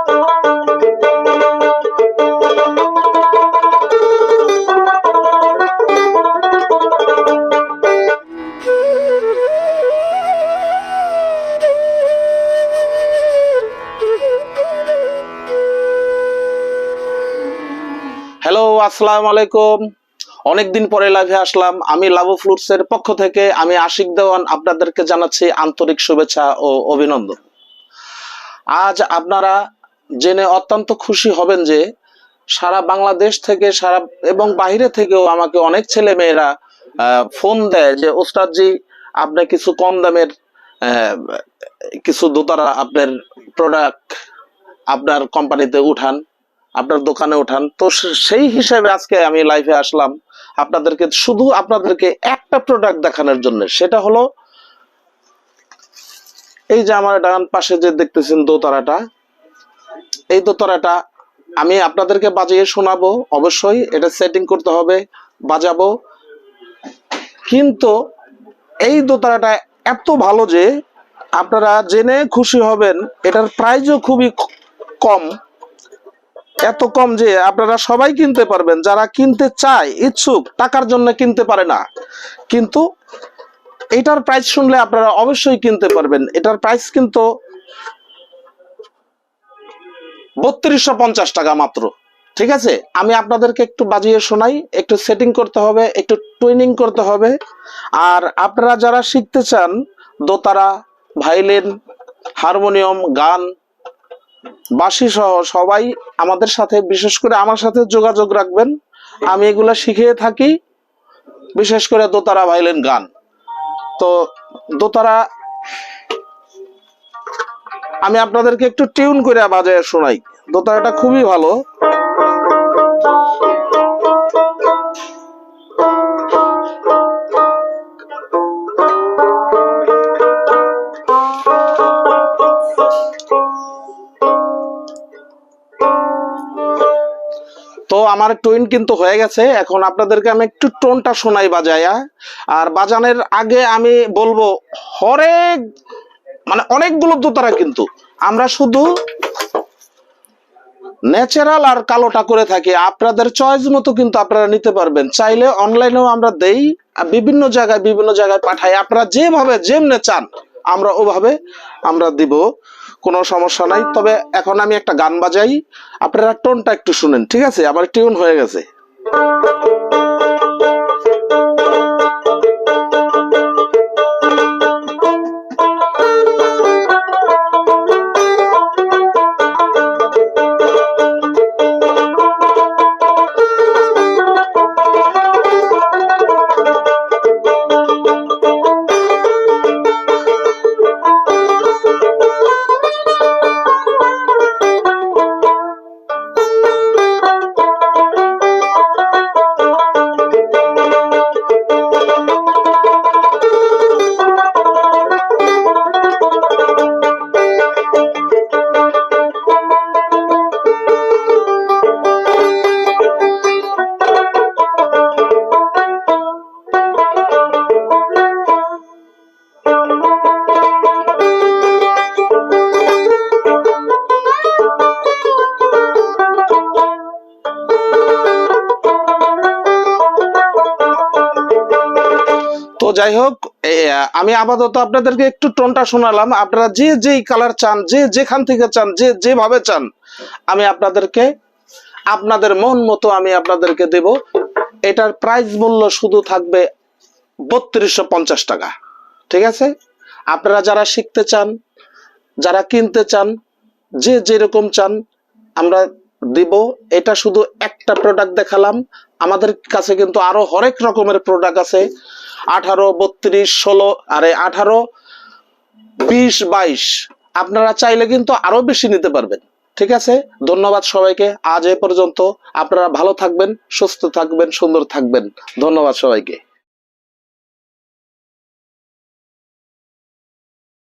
Hello আসসালামু আলাইকুম। অনেকদিন পরে লাইভে আসলাম। আমি লাভো ফ্লুটস এর পক্ষ থেকে আমি আশিক দেওয়ান আপনাদেরকে জানাচ্ছি আন্তরিক শুভেচ্ছা ও অভিনন্দন। আজ আপনারা জেনে অত্যন্ত খুশি হবেন যে সারা বাংলাদেশ থেকে, সারা এবং বাইরে থেকেও আমাকে অনেক ছেলে মেয়েরা ফোন দেয় যে, ওস্তাদজি, আপনি কিছু কম দামের কিছু দোতারা আপনার প্রোডাক্ট আপনার কোম্পানিতে উঠান, আপনার দোকানে উঠান। তো সেই হিসেবে আজকে আমি লাইভে আসলাম আপনাদেরকে, শুধু আপনাদেরকে একটা প্রোডাক্ট দেখানোর জন্য। সেটা হলো, এই যে আমার ডান পাশে যে দেখতেছেন দোতারাটা এই দোতারাটা আমি আপনাদেরকে বাজিয়ে শোনাবো। অবশ্যই এটা সেটিং করতে হবে, বাজাবো। কিন্তু এই দোতারাটা এত ভালো যে আপনারা জেনে খুশি হবেন, এটার প্রাইসও খুবই কম। এত কম যে আপনারা সবাই কিনতে পারবেন। যারা কিনতে চায়, ইচ্ছুক, টাকার জন্য কিনতে পারে না। কিন্তু এটার প্রাইস শুনলে আপনারা অবশ্যই কিনতে পারবেন। এটার প্রাইস কিন্তু বত্রিশশো পঞ্চাশ টাকা মাত্র। ঠিক আছে? আমি আপনাদেরকে একটু বাজিয়ে শোনাই, একটু সেটিং করতে হবে, একটু টুইনিং করতে হবে। আর আপনারা যারা শিখতে চান, দোতারা ভাইলিন হারমোনিয়াম, গান বাসি সহ সবাই আমাদের সাথে, বিশেষ করে আমার সাথে যোগাযোগ রাখবেন। আমি এগুলা শিখিয়ে থাকি, বিশেষ করে দোতারা ভাইলেন গান। তো দোতারা, আমি আপনাদেরকে একটু টিউন করে বাজায় শোনাই। দোতারাটা খুবই ভালো। তো আমার টুইন কিন্তু হয়ে গেছে। এখন আপনাদেরকে আমি একটু টোনটা শোনাই বাজায়া। আর বাজানের আগে আমি বলব, হরেক মানে অনেকগুলো দোতারা কিন্তু। আমরা শুধু ন্যাচারাল আর কালোটা করে থাকি। আপনাদের চয়েস মতো কিন্তু আপনারা নিতে পারবেন। চাইলে অনলাইনেও আমরা দেই আর বিভিন্ন জায়গায় বিভিন্ন জায়গায় পাঠাই। আপনারা যেভাবে যেমনে চান আমরা ওভাবে আমরা দিব। কোনো সমস্যা নাই। তবে এখন আমি একটা গান বাজাই। আপনারা টোনটা একটু শুনেন ঠিক আছে? আমার টিউন হয়ে গেছে। যাই হোক আমি আপাতত আপনাদেরকে একটু টোনটা শোনালাম। আপনারা যে যেই কালার চান, যে যেখান থেকে চান, যে যেভাবে চান, আমি আপনাদেরকে, আপনাদের মন মতো আমি আপনাদেরকে দেব। এটার প্রাইস মূল্য শুধু থাকবে বত্রিশশো পঞ্চাশ টাকা। ঠিক আছে? আপনারা যারা শিখতে চান, যারা কিনতে চান, যে যেরকম চান, আমরা দিব। এটা শুধু একটা প্রোডাক্ট দেখালাম। আমাদের কাছে কিন্তু আরও হরেক রকমের প্রোডাক্ট আছে। আঠারো, বত্রিশ, ষোলো, আরে আঠারো, বিশ, বাইশ। আপনারা চাইলে কিন্তু আরও বেশি নিতে পারবেন। ঠিক আছে? ধন্যবাদ সবাইকে। আজ এ পর্যন্ত আপনারা ভালো থাকবেন, সুস্থ থাকবেন, সুন্দর থাকবেন। ধন্যবাদ সবাইকে।